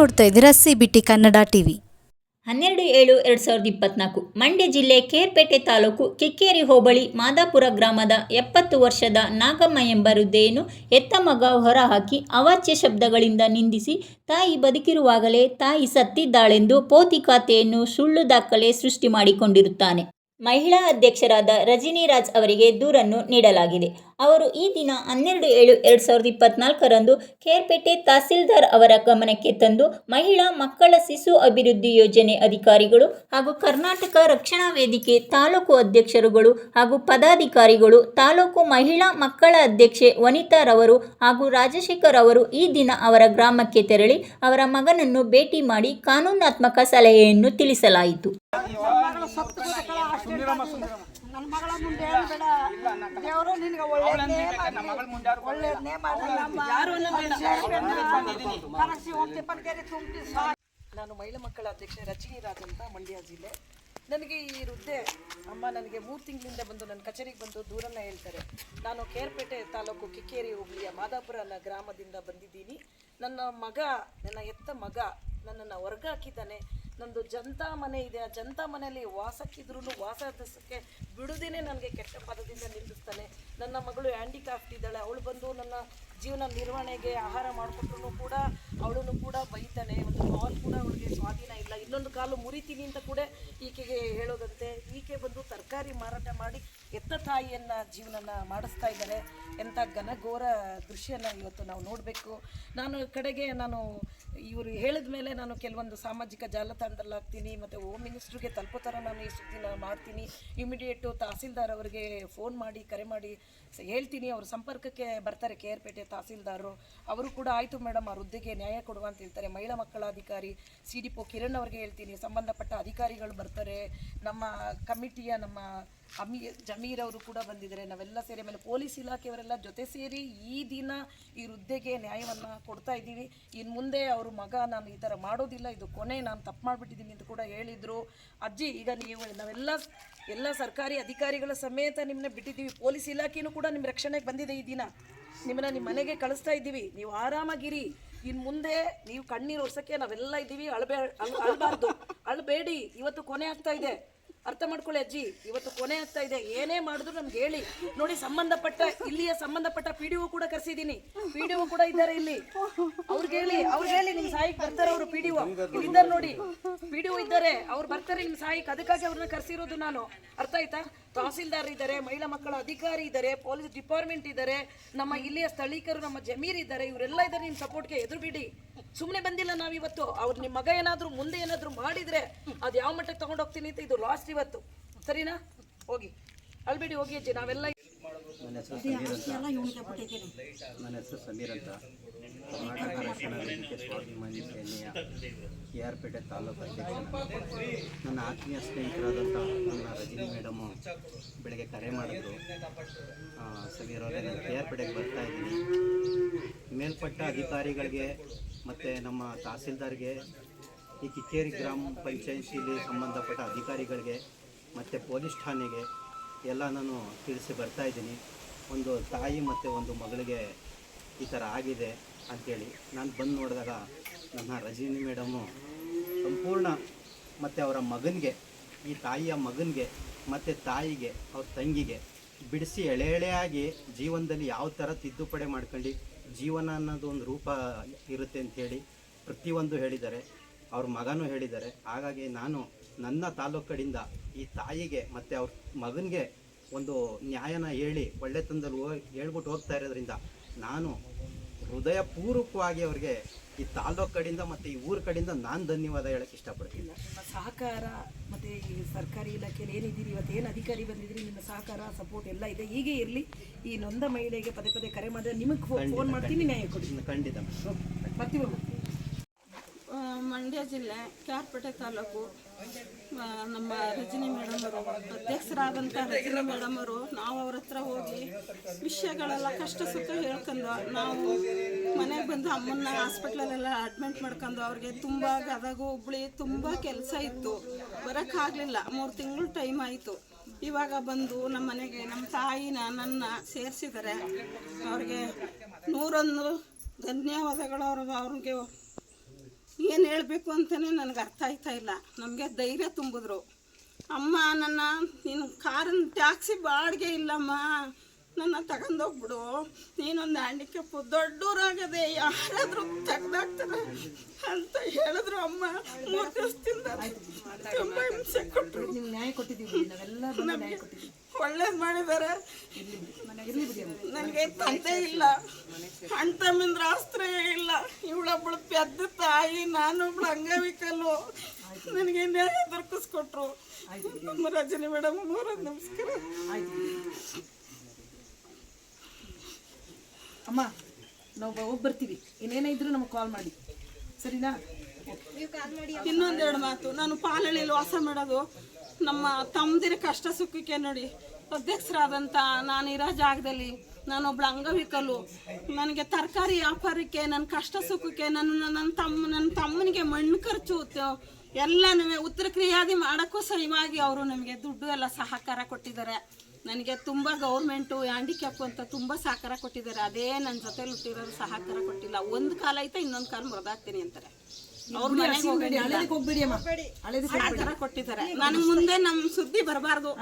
ನೋಡ್ತಾ ಇದ್ದೀರಾ C Kannada TV ಹನ್ನೆರಡು ಏಳು ಎರಡು ಸಾವಿರದ ಇಪ್ಪತ್ನಾಲ್ಕು ಮಂಡ್ಯ ಜಿಲ್ಲೆ ಕೇರ್ಪೇಟೆ ತಾಲೂಕು ಕಿಕ್ಕೇರಿ ಹೋಬಳಿ ಮಾದಾಪುರ ಗ್ರಾಮದ ಎಪ್ಪತ್ತು ವರ್ಷದ ನಾಗಮ್ಮ ಎಂಬ ವೃದ್ಧೆಯನ್ನು ಎತ್ತ ಮಗ ಹೊರಹಾಕಿ ಅವಾಚ್ಯ ಶಬ್ದಗಳಿಂದ ನಿಂದಿಸಿ ತಾಯಿ ಬದುಕಿರುವಾಗಲೇ ತಾಯಿ ಸತ್ತಿದ್ದಾಳೆಂದು ಪೋತಿ ಖಾತೆಯನ್ನು ಸುಳ್ಳು ದಾಖಲೆ ಸೃಷ್ಟಿ ಮಾಡಿಕೊಂಡಿರುತ್ತಾನೆ. ಮಹಿಳಾ ಅಧ್ಯಕ್ಷರಾದ ರಜಿನಿ ರಾಜ್ ಅವರಿಗೆ ದೂರನ್ನು ನೀಡಲಾಗಿದೆ. ಅವರು ಈ ದಿನ ಹನ್ನೆರಡು ಏಳು ಎರಡು ಸಾವಿರದ ಇಪ್ಪತ್ನಾಲ್ಕರಂದು ಖೇರ್ಪೇಟೆ ತಹಸೀಲ್ದಾರ್ ಅವರ ಗಮನಕ್ಕೆ ತಂದು ಮಹಿಳಾ ಮಕ್ಕಳ ಶಿಶು ಅಭಿವೃದ್ಧಿ ಯೋಜನೆ ಅಧಿಕಾರಿಗಳು ಹಾಗೂ ಕರ್ನಾಟಕ ರಕ್ಷಣಾ ವೇದಿಕೆ ತಾಲೂಕು ಅಧ್ಯಕ್ಷರುಗಳು ಹಾಗೂ ಪದಾಧಿಕಾರಿಗಳು, ತಾಲೂಕು ಮಹಿಳಾ ಮಕ್ಕಳ ಅಧ್ಯಕ್ಷೆ ವನಿತಾ ರವರು ಹಾಗೂ ರಾಜಶೇಖರ್ ಅವರು ಈ ದಿನ ಅವರ ಗ್ರಾಮಕ್ಕೆ ತೆರಳಿ ಅವರ ಮಗನನ್ನು ಭೇಟಿ ಮಾಡಿ ಕಾನೂನಾತ್ಮಕ ಸಲಹೆಯನ್ನು ತಿಳಿಸಲಾಯಿತು. ನನ್ನ ಮಗಳ ಮುಂದೆ ದೇವರು ನಿನಗೆ ಒಳ್ಳೆಯದನ್ನೇ ನಾನು ಮಹಿಳಾ ಮಕ್ಕಳ ಅಧ್ಯಕ್ಷೆ ರಚಿನಿ ರಾಜ್ ಅಂತ ಮಂಡ್ಯ ಜಿಲ್ಲೆ ನನಗೆ ಈ ವೃದ್ಧೆ ಅಮ್ಮ ನನಗೆ ಮೂರು ತಿಂಗಳಿಂದ ಬಂದು ನನ್ನ ಕಚೇರಿಗೆ ಬಂದು ದೂರನ್ನ ಹೇಳ್ತಾರೆ. ನಾನು ಕೇರ್ಪೇಟೆ ತಾಲೂಕು ಕಿಕ್ಕೇರಿ ಹೋಬಳಿಯ ಮಾದಾಪುರ ಅನ್ನೋ ಗ್ರಾಮದಿಂದ ಬಂದಿದ್ದೀನಿ. ನನ್ನ ಮಗ ನನ್ನ ಎತ್ತ ಮಗ ನನ್ನನ್ನು ಹೊರ್ಗ ಹಾಕಿದ್ದಾನೆ ಜಂತ ಮನೆ ಇದೆ. ಆ ಜನತಾ ಮನೆಯಲ್ಲಿ ವಾಸಕ್ಕಿದ್ರೂ ವಾಸಕ್ಕೆ ಬಿಡುದೇನೆ ನನಗೆ ಕೆಟ್ಟ ಪದದಿಂದ ನಿಲ್ಲಿಸ್ತಾನೆ ನನ್ನ ಮಗಳು ಹ್ಯಾಂಡಿಕ್ರಾಫ್ಟ್ ಇದ್ದಾಳೆ. ಅವಳು ಬಂದು ನನ್ನ ಜೀವನ ನಿರ್ವಹಣೆಗೆ ಆಹಾರ ಮಾಡಿಕೊಟ್ರು ಕೂಡ ಅವಳನ್ನು ಕೂಡ ಬೈತಾನೆ ಒಂದು ಕಾಲ್ ಕೂಡ ಅವಳಿಗೆ ಸ್ವಾಧೀನ ಇಲ್ಲ. ಇನ್ನೊಂದು ಕಾಲು ಮುರಿತೀನಿ ಅಂತ ಕೂಡ ಈಕೆಗೆ ಹೇಳೋದಂತೆ. ಈಕೆ ಬಂದು ತರಕಾರಿ ಮಾರಾಟ ಮಾಡಿ ಎತ್ತ ತಾಯಿಯನ್ನ ಜೀವನನ ಮಾಡಿಸ್ತಾ ಇದ್ದಾರೆ ಎಂಥ ಘನಘೋರ ದೃಶ್ಯನ ಇವತ್ತು ನಾವು ನೋಡಬೇಕು. ನಾನು ಕಡೆಗೆ ನಾನು ಇವರು ಹೇಳಿದ ಮೇಲೆ ನಾನು ಕೆಲವೊಂದು ಸಾಮಾಜಿಕ ಜಾಲತಾಣದಲ್ಲಿ ಹಾಕ್ತೀನಿ ಮತ್ತು ಹೋಮ್ ಮಿನಿಸ್ಟ್ರಿಗೆ ತಲುಪೋ ಥರ ನಾನು ಈ ಸುದ್ದಿನ ಮಾಡ್ತೀನಿ. ಇಮಿಡಿಯೇಟು ತಹಸೀಲ್ದಾರ್ ಅವರಿಗೆ ಫೋನ್ ಮಾಡಿ, ಕರೆ ಮಾಡಿ ಹೇಳ್ತೀನಿ. ಅವ್ರ ಸಂಪರ್ಕಕ್ಕೆ ಬರ್ತಾರೆ ಕೆ ಆರ್ ಪೇಟೆ ತಹಸೀಲ್ದಾರರು ಅವರು ಕೂಡ, ಆಯಿತು ಮೇಡಮ್ ಆ ವೃದ್ಧೆಗೆ ನ್ಯಾಯ ಕೊಡುವ ಅಂತ ಹೇಳ್ತಾರೆ. ಮಹಿಳಾ ಮಕ್ಕಳ ಅಧಿಕಾರಿ ಸಿ ಡಿ ಪೋ ಕಿರಣ್ ಅವ್ರಿಗೆ ಹೇಳ್ತೀನಿ. ಸಂಬಂಧಪಟ್ಟ ಅಧಿಕಾರಿಗಳು ಬರ್ತಾರೆ. ನಮ್ಮ ಕಮಿಟಿಯ ನಮ್ಮ ಅಮೀ, ಜಮೀರ್ ಅವರು ಕೂಡ ಬಂದಿದ್ದಾರೆ. ನಾವೆಲ್ಲ ಸೇರಿ ಆಮೇಲೆ ಪೊಲೀಸ್ ಇಲಾಖೆಯವರೆಲ್ಲ ಜೊತೆ ಸೇರಿ ಈ ದಿನ ಈ ವೃದ್ಧೆಗೆ ನ್ಯಾಯವನ್ನು ಕೊಡ್ತಾ ಇದ್ದೀವಿ. ಇನ್ನು ಮುಂದೆ ಅವ್ರ ಮಗ ನಾನು ಈ ಥರ ಮಾಡೋದಿಲ್ಲ, ಇದು ಕೊನೆ, ನಾನು ತಪ್ಪು ಮಾಡಿಬಿಟ್ಟಿದ್ದೀನಿ ಅಂತ ಕೂಡ ಹೇಳಿದರು. ಅಜ್ಜಿ, ಈಗ ನೀವು ನಾವೆಲ್ಲ ಎಲ್ಲ ಸರ್ಕಾರಿ ಅಧಿಕಾರಿಗಳ ಸಮೇತ ನಿಮ್ಮನ್ನ ಬಿಟ್ಟಿದ್ದೀವಿ. ಪೊಲೀಸ್ ಇಲಾಖೆನೂ ಕೂಡ ನಿಮ್ಮ ರಕ್ಷಣೆಗೆ ಬಂದಿದೆ ಈ ದಿನ. ನಿಮ್ಮನ್ನ ನಿಮ್ಮ ಮನೆಗೆ ಕಳಿಸ್ತಾ ಇದ್ದೀವಿ. ನೀವು ಆರಾಮಾಗಿರಿ. ಇನ್ನು ಮುಂದೆ ನೀವು ಕಣ್ಣೀರು ಒರ್ಸಕ್ಕೆ ನಾವೆಲ್ಲ ಇದ್ದೀವಿ. ಅಳಬೇ, ಅಳ್, ಅಳಬಾರ್ದು. ಅಳಬೇಡಿ. ಇವತ್ತು ಕೊನೆ ಆಗ್ತಾ ಇದೆ. ಅರ್ಥ ಮಾಡ್ಕೊಳ್ಳಿ ಅಜ್ಜಿ. ಇವತ್ತು ಕೊನೆ ಆಗ್ತಾ ಇದೆ. ಏನೇ ಮಾಡಿದ್ರು ನಮ್ಗೆ ಹೇಳಿ. ನೋಡಿ, ಸಂಬಂಧಪಟ್ಟ, ಇಲ್ಲಿಯ ಸಂಬಂಧಪಟ್ಟ ಪಿ ಡಿ ಕೂಡ ಕರೆಸಿದ್ದೀನಿ. ಪಿ ಡಿ ಕೂಡ ಇದ್ದಾರೆ ಇಲ್ಲಿ. ಅವ್ರಿಗೆ ಹೇಳಿ ಅವ್ರಿಗೆ ಹೇಳಿ ನಿಮ್ ಸಹಾಯಕ್ ಬರ್ತಾರೆ ಅವರು ಪಿ ಡಿ ಇದ್ದಾರೆ ನೋಡಿ. ಪಿ ಡಿ ಇದ್ದಾರೆ. ಅವ್ರು ಬರ್ತಾರೆ ನಿಮ್ ಸಾಯಿ ಅದಕ್ಕಾಗಿ ಅವ್ರನ್ನ ಕರೆಸಿರೋದು ನಾನು. ಅರ್ಥ ಆಯ್ತಾ? ತಹಸೀಲ್ದಾರ್ ಇದ್ದಾರೆ, ಮಹಿಳಾ ಮಕ್ಕಳ ಅಧಿಕಾರಿ ಇದ್ದಾರೆ, ಪೊಲೀಸ್ ಡಿಪಾರ್ಟ್ಮೆಂಟ್ ಇದ್ದಾರೆ, ನಮ್ಮ ಇಲ್ಲಿಯ ಸ್ಥಳೀಕರು, ನಮ್ಮ ಜಮೀರ್ ಇದ್ದಾರೆ, ಇವರೆಲ್ಲ ಇದ್ದಾರೆ ನಿಮ್ ಸಪೋರ್ಟ್ಗೆ ಎದುರು ಬಿಡಿ. ಸುಮ್ಮನೆ ಬಂದಿಲ್ಲ ನಾವಿವತ್ತು. ಅವ್ರು ನಿಮ್ಮ ಮಗ ಏನಾದರೂ ಮುಂದೆ ಏನಾದರೂ ಮಾಡಿದ್ರೆ ಅದು ಯಾವ ಮಟ್ಟಕ್ಕೆ ತಗೊಂಡು ಹೋಗ್ತೀನಿ ಅಂತ ಇದು ಲಾಸ್ಟ್ ಇವತ್ತು. ಸರಿನಾ? ಹೋಗಿ. ಅಲ್ಬಿಡಿ ಹೋಗಿ ಅಜ್ಜಿ, ನಾವೆಲ್ಲ ನನ್ನ ಹೆಸರು ಸಮೀರ್ ಅಂತ. ಕರ್ನಾಟಕ ಕೆ ಆರ್ ಪೇಟೆ ತಾಲೂಕು ಅಧ್ಯಕ್ಷ, ನನ್ನ ಆತ್ಮೀಯ ಸ್ನೇಹಿತರಾದಂಥ ನನ್ನ ರಜನಿ ಮೇಡಮು ಬೆಳಗ್ಗೆ ಕರೆ ಮಾಡಿದ್ರು. ಅವರೇ, ನಾನು ಕೆ ಆರ್ ಪೇಟೆಗೆ ಬರ್ತಾ ಇದ್ದೀನಿ. ಮೇಲ್ಪಟ್ಟ ಅಧಿಕಾರಿಗಳಿಗೆ ಮತ್ತು ನಮ್ಮ ತಹಸೀಲ್ದಾರ್ಗೆ, ಈ ಕಿಕ್ಕೇರಿ ಗ್ರಾಮ ಪಂಚಾಯಿತಿಯಲ್ಲಿ ಸಂಬಂಧಪಟ್ಟ ಅಧಿಕಾರಿಗಳಿಗೆ ಮತ್ತು ಪೊಲೀಸ್ ಠಾಣೆಗೆ ಎಲ್ಲ ನಾನು ತಿಳಿಸಿ ಬರ್ತಾ ಇದ್ದೀನಿ. ಒಂದು ತಾಯಿ ಮತ್ತು ಒಂದು ಮಗಳಿಗೆ ಈ ಥರ ಆಗಿದೆ ಅಂಥೇಳಿ ನಾನು ಬಂದು ನೋಡಿದಾಗ ನನ್ನ ರಜಿನಿ ಮೇಡಮು ಸಂಪೂರ್ಣ ಮತ್ತು ಅವರ ಮಗನಿಗೆ, ಈ ತಾಯಿಯ ಮಗನಿಗೆ, ಮತ್ತು ತಾಯಿಗೆ, ಅವ್ರ ತಂಗಿಗೆ ಬಿಡಿಸಿ ಎಳೆ ಎಳೆಯಾಗಿ ಜೀವನದಲ್ಲಿ ಯಾವ ಥರ ತಿದ್ದುಪಡಿ ಮಾಡ್ಕೊಂಡು, ಜೀವನ ಅನ್ನೋದು ಒಂದು ರೂಪ ಇರುತ್ತೆ ಅಂಥೇಳಿ ಪ್ರತಿಯೊಂದು ಹೇಳಿದ್ದಾರೆ. ಅವ್ರ ಮಗನೂ ಹೇಳಿದ್ದಾರೆ. ಹಾಗಾಗಿ ನಾನು ನನ್ನ ತಾಲೂಕು ಈ ತಾಯಿಗೆ ಮತ್ತು ಅವ್ರ ಮಗನಿಗೆ ಒಂದು ನ್ಯಾಯನ ಹೇಳಿ ಒಳ್ಳೆತನದಲ್ಲಿ ಹೋಗಿ ಹೇಳ್ಬಿಟ್ಟು ಹೋಗ್ತಾ ಇರೋದ್ರಿಂದ ನಾನು ಹೃದಯಪೂರ್ವಕವಾಗಿ ಅವ್ರಿಗೆ ಈ ತಾಲೂಕು ಕಡೆಯಿಂದ ಮತ್ತು ಈ ಊರ ಕಡೆಯಿಂದ ನಾನು ಧನ್ಯವಾದ ಹೇಳಕ್ಕೆ ಇಷ್ಟಪಡ್ತೀನಿ. ನಿಮ್ಮ ಸಹಕಾರ ಮತ್ತು ಈ ಸರ್ಕಾರಿ ಇಲಾಖೆಯಲ್ಲಿ ಏನಿದ್ದೀರಿ? ಇವತ್ತು ಏನು ಅಧಿಕಾರಿ ಬಂದಿದ್ದೀರಿ? ನಿಮ್ಮ ಸಹಕಾರ ಸಪೋರ್ಟ್ ಎಲ್ಲ ಇದೆ. ಹೀಗೆ ಇರಲಿ. ಈ ನೊಂದ ಮಹಿಳೆಗೆ ಪದೇ ಪದೇ ಕರೆ ಮಾಡಿದ್ರೆ ನಿಮಗೆ ಫೋನ್ ಮಾಡ್ತೀನಿ ನ್ಯಾಯ ಕೊಡ್ತೀನಿ ಖಂಡಿತ ಬರ್ತೀವಿ ಮಂಡ್ಯ ಜಿಲ್ಲೆ ಕ್ಯಾರ್ಪೇಟೆ ತಾಲೂಕು. ನಮ್ಮ ರಜನಿ ಮೇಡಮ್ ಅವರು ಅಧ್ಯಕ್ಷರಾದಂಥ ರಜನಿ ಮೇಡಮ್ ಅವರು, ನಾವು ಅವ್ರ ಹತ್ರ ಹೋಗಿ ವಿಷಯಗಳೆಲ್ಲ ಕಷ್ಟ ಸುಖ ಹೇಳ್ಕೊಂಡು, ನಾವು ಮನೆಗೆ ಬಂದು ಅಮ್ಮನ್ನ ಹಾಸ್ಪಿಟ್ಲಲ್ಲೆಲ್ಲ ಅಡ್ಮಿಟ್ ಮಾಡ್ಕೊಂಡು, ಅವ್ರಿಗೆ ತುಂಬ ಗದಗ, ಹುಬ್ಳಿ ತುಂಬ ಕೆಲಸ ಇತ್ತು. ಬರೋಕ್ಕಾಗಲಿಲ್ಲ. ಮೂರು ತಿಂಗಳು ಟೈಮ್ ಆಯಿತು. ಇವಾಗ ಬಂದು ನಮ್ಮ ಮನೆಗೆ ನಮ್ಮ ತಾಯಿನ, ನನ್ನ ಸೇರಿಸಿದ್ದಾರೆ ಅವ್ರಿಗೆ ನೂರೊಂದು ಧನ್ಯವಾದಗಳು. ಅವ್ರಿಗೆ ಅವ್ರಿಗೆ ಏನು ಹೇಳಬೇಕು ಅಂತಲೇ ನನಗೆ ಅರ್ಥ ಆಯ್ತಾ ಇಲ್ಲ. ನಮಗೆ ಧೈರ್ಯ ತುಂಬಿದ್ರು. ಅಮ್ಮ, ನನ್ನ, ನೀನು ಕಾರನ್ನ ಟ್ಯಾಕ್ಸಿ ಬಾಡಿಗೆ ಇಲ್ಲಮ್ಮ. ನನ್ನ ತಗೊಂಡೋಗ್ಬಿಡು. ನೀನೊಂದು ಹ್ಯಾಂಡಿಕ್ಯಾಪು ದೊಡ್ಡೂರಾಗದೆ ಯಾರಾದರೂ ತೆಗ್ದಾಕ್ತಾರೆ ಅಂತ ಹೇಳಿದ್ರು ಅಮ್ಮ. ಮೂರು ದಿವಸದಿಂದ ತುಂಬ ಹಿಂಸೆ ಕೊಟ್ಟರು ನಿಮ್ಗೆ ಒಳ್ಳೇದು ಮಾಡಿದ್ದಾರೆ ನನಗೆ ತಂದೆ ಇಲ್ಲ. ಅಣ್ಣ ತಮ್ಮಂದ್ರ ಆಸ್ತ್ರ ಇಲ್ಲ. ಇವಳೊಬ್ಬಳು ಪೆದ್ದ ತಾಯಿ ನಾನೊಬ್ಳು ಅಂಗವಿಕಲು ನನಗೆ ನ್ಯಾಯ ದೊರಕಿಸ್ಕೊಟ್ರು. ರಜನಿ ಮೇಡಮ್ ಮೂರ ನಮಸ್ಕಾರ. ಅಮ್ಮ ನಾವು ಹೋಗಿ ಬರ್ತೀವಿ. ಇನ್ನೇನೇ ಇದ್ರೂ ನಮಗೆ ಕಾಲ್ ಮಾಡಿ. ಸರಿನಾ? ಇನ್ನೊಂದೆರಡು ಮಾತು. ನಾನು ಪಾಲಳಿಲಿ ವಾಸ ಮಾಡೋದು ನಮ್ಮ ತಮ್ಮದಿರ ಕಷ್ಟ ಸುಖಕ್ಕೆ ನೋಡಿ. ಅಧ್ಯಕ್ಷರಾದಂಥ ನಾನು ಇರೋ ಜಾಗದಲ್ಲಿ ನಾನೊಬ್ಳು ಅಂಗವಿಕಲು. ನನಗೆ ತರಕಾರಿ ವ್ಯಾಪಾರಕ್ಕೆ ನನ್ನ ಕಷ್ಟ ಸುಖಕ್ಕೆ ನನ್ನ ನನ್ನ ತಮ್ಮ ನನ್ನ ತಮ್ಮನಿಗೆ ಮಣ್ಣು ಖರ್ಚು ಎಲ್ಲನೂ ಉತ್ತರ ಕ್ರಿಯಾದಿ ಮಾಡೋಕ್ಕೂ ಸಹಿವಾಗಿ ಅವರು ನಮಗೆ ದುಡ್ಡು ಎಲ್ಲ ಸಹಕಾರ ಕೊಟ್ಟಿದ್ದಾರೆ. ನನಗೆ ತುಂಬ ಗೌರ್ಮೆಂಟು ಹ್ಯಾಂಡಿಕ್ಯಾಪ್ ಅಂತ ತುಂಬ ಸಹಕಾರ ಕೊಟ್ಟಿದ್ದಾರೆ. ಅದೇ ನನ್ನ ಜೊತೆಲಿ ಹುಟ್ಟಿರೋರು ಸಹಕಾರ ಕೊಟ್ಟಿಲ್ಲ. ಒಂದು ಕಾಲ ಆಯ್ತಾ ಇನ್ನೊಂದು ಕಾಲ ಮೃದಾಗ್ತೀನಿ ಅಂತಾರೆ. ಸಹಕಾರ ಕೊಟ್ಟಿದ್ದಾರೆ. ನನಗೆ ಮುಂದೆ ನಮ್ಮ ಸುದ್ದಿ ಬರಬಾರ್ದು.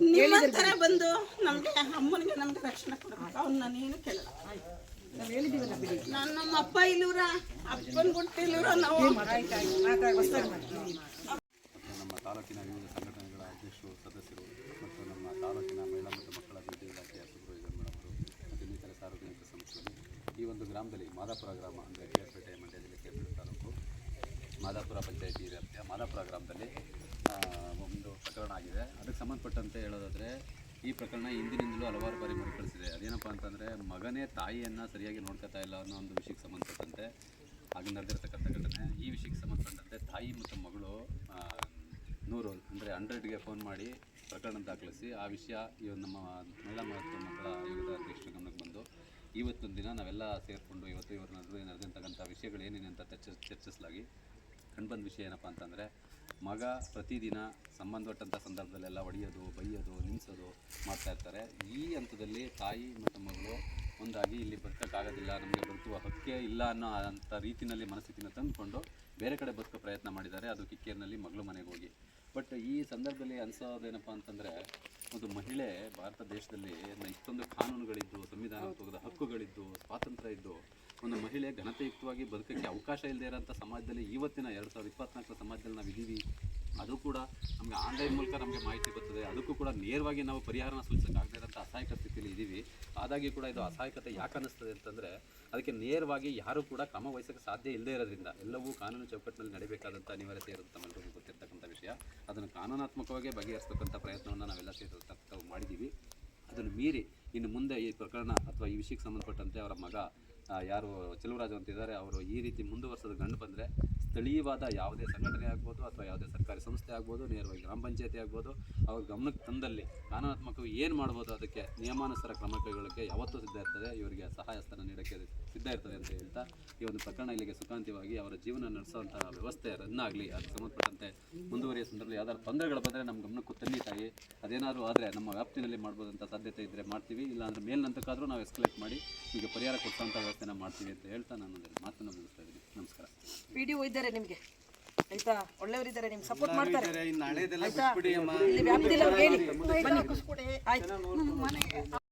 ನಿಮ್ಮಂತರ ಬಂದು ನಮಗೆ ಅಮ್ಮನಿಗೆ ನಮ್ಗೆ ರಕ್ಷಣೆ ಕೊಡಬೇಕು. ಅವ್ನು ನಾನೇನು ಕೇಳಲ್ಲ. ನಾನು ನಮ್ಮ ಅಪ್ಪ ಇಲ್ಲೂರ ಅಪ್ಪನ ಹುಟ್ಟಿಲ್ಲೂರ ನಾವು ನಮ್ಮ ತಾಲೂಕಿನ ವಿವಿಧ ಸಂಘಟನೆಗಳ ಅಧ್ಯಕ್ಷರು ಸದಸ್ಯರು ಮತ್ತು ನಮ್ಮ ತಾಲೂಕಿನ ಮಹಿಳಾ ಮತ್ತು ಮಕ್ಕಳ ಅಭಿವೃದ್ಧಿ ಇಲಾಖೆಯ ಸೂಪರ್ವೈಸರ್ ಅವರು ಮತ್ತು ಇನ್ನಿತರ ಸಾರ್ವಜನಿಕ ಸಂಸ್ಥೆಗಳು ಈ ಒಂದು ಗ್ರಾಮದಲ್ಲಿ ಮಾದಾಪುರ ಗ್ರಾಮ ಅಂದರೆ ಕೇರ್ಪೇಟೆ ಮಂಡ್ಯ ಜಿಲ್ಲೆ ಕೇರ್ಪೇಟೆ ತಾಲೂಕು. ಮಾದಾಪುರ ಪಂಚಾಯಿತಿ ವ್ಯಾಪ್ತಿಯ ಮಾದಾಪುರ ಗ್ರಾಮದಲ್ಲಿ ಒಂದು ಪ್ರಕರಣ ಆಗಿದೆ. ಅದಕ್ಕೆ ಸಂಬಂಧಪಟ್ಟಂತೆ ಹೇಳೋದಾದರೆ ಈ ಪ್ರಕರಣ ಹಿಂದಿನಿಂದಲೂ ಹಲವಾರು ಬಾರಿ ಮರುಕಳಿಸಿದೆ. ಅದೇನಪ್ಪ ಅಂತಂದರೆ, ಮಗನೇ ತಾಯಿಯನ್ನು ಸರಿಯಾಗಿ ನೋಡ್ಕೋತಾ ಇಲ್ಲ ಅನ್ನೋ ಒಂದು ವಿಷಯಕ್ಕೆ ಸಂಬಂಧಪಟ್ಟಂತೆ ಹಾಗೆ ನಡೆದಿರ್ತಕ್ಕಂಥ ಘಟನೆ, ಈ ವಿಷಯಕ್ಕೆ ಸಂಬಂಧಪಟ್ಟಂತೆ ತಾಯಿ ಮತ್ತು ಮಗಳು ನೂರು, ಅಂದರೆ ಹಂಡ್ರೆಡ್ಗೆ ಫೋನ್ ಮಾಡಿ ಪ್ರಕರಣ ದಾಖಲಿಸಿ, ಆ ವಿಷಯ ಇವ ನಮ್ಮ ಮಹಿಳಾ ಮತ್ತು ಮಕ್ಕಳ ಆಯೋಗದ ಅಧ್ಯಕ್ಷರ ಗಮನಕ್ಕೆ ಬಂದು, ಇವತ್ತೊಂದು ದಿನ ನಾವೆಲ್ಲ ಸೇರಿಕೊಂಡು, ಇವತ್ತು ಇವ್ರ ನಡುವೆ ನಡೆದಂತಕ್ಕಂಥ ವಿಷಯಗಳು ಏನೇನು ಅಂತ ಚರ್ಚೆ ಚರ್ಚಿಸಲಾಗಿ ಕಂಡುಬಂದ ವಿಷಯ ಏನಪ್ಪ ಅಂತಂದರೆ, ಮಗ ಪ್ರತಿದಿನ ಸಂಬಂಧಪಟ್ಟಂಥ ಸಂದರ್ಭದಲ್ಲೆಲ್ಲ ಹೊಡೆಯೋದು ಬೈಯೋದು ನಿಲ್ಲಿಸೋದು ಮಾಡ್ತಾ ಇರ್ತಾರೆ. ಈ ಹಂತದಲ್ಲಿ ತಾಯಿ ಮತ್ತು ಮಗಳು ಒಂದಾಗಿ ಇಲ್ಲಿ ಬದುಕೋಕ್ಕಾಗೋದಿಲ್ಲ, ನಮಗೆ ಬದುಕುವ ಹಕ್ಕೇ ಇಲ್ಲ ಅನ್ನೋ ಅಂಥ ರೀತಿಯಲ್ಲಿ ಮನಸ್ಥಿತಿನ ತಂದುಕೊಂಡು ಬೇರೆ ಕಡೆ ಬದುಕೋ ಪ್ರಯತ್ನ ಮಾಡಿದ್ದಾರೆ. ಅದು ಕಿಕ್ಕೇರಿನಲ್ಲಿ ಮಗಳು ಮನೆಗೆ ಹೋಗಿ. ಬಟ್ ಈ ಸಂದರ್ಭದಲ್ಲಿ ಅನಿಸೋದೇನಪ್ಪ ಅಂತಂದರೆ, ಒಂದು ಮಹಿಳೆ ಭಾರತ ದೇಶದಲ್ಲಿ ಇಷ್ಟೊಂದು ಕಾನೂನುಗಳಿದ್ದು ಸಂವಿಧಾನಾತ್ಮಕದ ಹಕ್ಕುಗಳಿದ್ದು, ಸ್ವಾತಂತ್ರ್ಯ ಇದ್ದು ಒಂದು ಮಹಿಳೆ ಘನತೆಯುಕ್ತವಾಗಿ ಬದುಕಕ್ಕೆ ಅವಕಾಶ ಇಲ್ಲದೆ ಇರೋಂಥ ಸಮಾಜದಲ್ಲಿ ಇವತ್ತಿನ ಎರಡು ಸಾವಿರದ ಇಪ್ಪತ್ನಾಲ್ಕರ ಸಮಾಜದಲ್ಲಿ ನಾವು ಇದ್ದೀವಿ ಅದು ಕೂಡ ನಮಗೆ ಆನ್ಲೈನ್ ಮೂಲಕ ನಮಗೆ ಮಾಹಿತಿ ಬರ್ತದೆ ಅದಕ್ಕೂ ಕೂಡ ನೇರವಾಗಿ ನಾವು ಪರಿಹಾರನ ಸೂಚಿಸೋಕ್ಕಾಗದೇ ಇರೋಂಥ ಅಸಹಾಯಕ ಸ್ಥಿತಿಯಲ್ಲಿ ಇದ್ದೀವಿ ಆದಾಗ್ಯೂ ಕೂಡ ಇದು ಅಸಹಾಯಕತೆ ಯಾಕೆ ಅನ್ನಿಸ್ತದೆ ಅಂತಂದರೆ, ಅದಕ್ಕೆ ನೇರವಾಗಿ ಯಾರೂ ಕೂಡ ಕ್ರಮ ವಹಿಸೋಕ್ಕೆ ಸಾಧ್ಯ ಇಲ್ಲದೇ ಇರೋದ್ರಿಂದ ಎಲ್ಲವೂ ಕಾನೂನು ಚೌಕಟ್ಟಿನಲ್ಲಿ ನಡೀಬೇಕಾದಂಥ ಅನಿವಾರ್ಯತೆ ಇರುತ್ತೆ ತಮ್ಮೆಲ್ಲರಿಗೂ ಗೊತ್ತಿರ್ತಕ್ಕಂಥ ವಿಷಯ. ಅದನ್ನು ಕಾನೂನಾತ್ಮಕವಾಗಿ ಬಗೆಹರಿಸ್ತಕ್ಕಂಥ ಪ್ರಯತ್ನವನ್ನು ನಾವೆಲ್ಲ ಸೇರಿ ತಾವು ಮಾಡಿದ್ದೀವಿ. ಅದನ್ನು ಮೀರಿ ಇನ್ನು ಮುಂದೆ ಈ ಪ್ರಕರಣ ಅಥವಾ ಈ ವಿಷಯಕ್ಕೆ ಸಂಬಂಧಪಟ್ಟಂತೆ ಅವರ ಮಗ ಯಾರು ಚೆಲುವರಾಜು ಅಂತಿದ್ದಾರೆ ಅವರು ಈ ರೀತಿ ಮುಂದುವರ್ಸೋದು ಕಂಡು ಬಂದರೆ ಸ್ಥಳೀಯವಾದ ಯಾವುದೇ ಸಂಘಟನೆ ಆಗ್ಬೋದು ಅಥವಾ ಯಾವುದೇ ಸರ್ಕಾರಿ ಸಂಸ್ಥೆ ಆಗ್ಬೋದು, ನೇರವಾಗಿ ಗ್ರಾಮ ಪಂಚಾಯತಿ ಆಗ್ಬೋದು, ಅವ್ರ ಗಮನಕ್ಕೆ ತಂದಲ್ಲಿ ಕಾನೂನಾತ್ಮಕವಾಗಿ ಏನು ಮಾಡ್ಬೋದು ಅದಕ್ಕೆ ನಿಯಮಾನುಸಾರ ಕ್ರಮ ಕೈಗೊಳ್ಳೋಕ್ಕೆ ಯಾವತ್ತೂ ಸಿದ್ಧ ಇರ್ತದೆ. ಇವರಿಗೆ ಸಹಾಯ ಹಸ್ತನ ನೀಡೋಕ್ಕೆ ಸಿದ್ಧ ಇರ್ತದೆ ಅಂತ ಹೇಳ್ತಾ ಈ ಒಂದು ಪ್ರಕರಣ ಇಲ್ಲಿಗೆ ಸುಖಾಂತ್ಯವಾಗಿ ಅವರ ಜೀವನ ನಡೆಸುವಂತಹ ವ್ಯವಸ್ಥೆ ರನ್ನಾಗಲಿ ಅದಕ್ಕೆ ಸಂಬಂಧಪಟ್ಟಂತೆ ಮುಂದುವರಿಯ ಸಂದರ್ಭದಲ್ಲಿ ಯಾವ್ದಾದ್ರು ತೊಂದರೆಗಳು ಬಂದರೆ ನಮ್ಮ ಗಮನಕ್ಕೂ ತನ್ನಿ ತಾಯಿ. ಅದೇನಾದರೂ ಆದರೆ ನಮ್ಮ ವ್ಯಾಪ್ತಿನಲ್ಲಿ ಮಾಡ್ಬೋದಂಥ ಸಾಧ್ಯತೆ ಇದ್ದರೆ ಮಾಡ್ತೀವಿ. ಇಲ್ಲಾಂದ್ರೆ ಮೇಲ್ನಂತಕ್ಕಾದರೂ ನಾವು ಎಸ್ಕಲೇಟ್ ಮಾಡಿ ಈಗ ಪರಿಹಾರ ಕೊಟ್ಟಂಥ ವ್ಯವಸ್ಥೆನ ಮಾಡ್ತೀವಿ ಅಂತ ಹೇಳ್ತಾ ನಾನು ಮಾತನ್ನು ಮುಗಿಸ್ತಾ ಇದ್ದೀನಿ. ನಮಸ್ಕಾರ. ಡಿ ಇದ್ದಾರೆ ನಿಮಗೆ. ಆಯ್ತಾ? ಒಳ್ಳೆಯವರಿದ್ದಾರೆ ನಿಮ್ಗೆ ಸಪೋರ್ಟ್ ಮಾಡ್ತಾರೆ. ಇಲ್ಲಿ ಹೇಳಿ. ಬನ್ನಿ. ಆಯ್ತು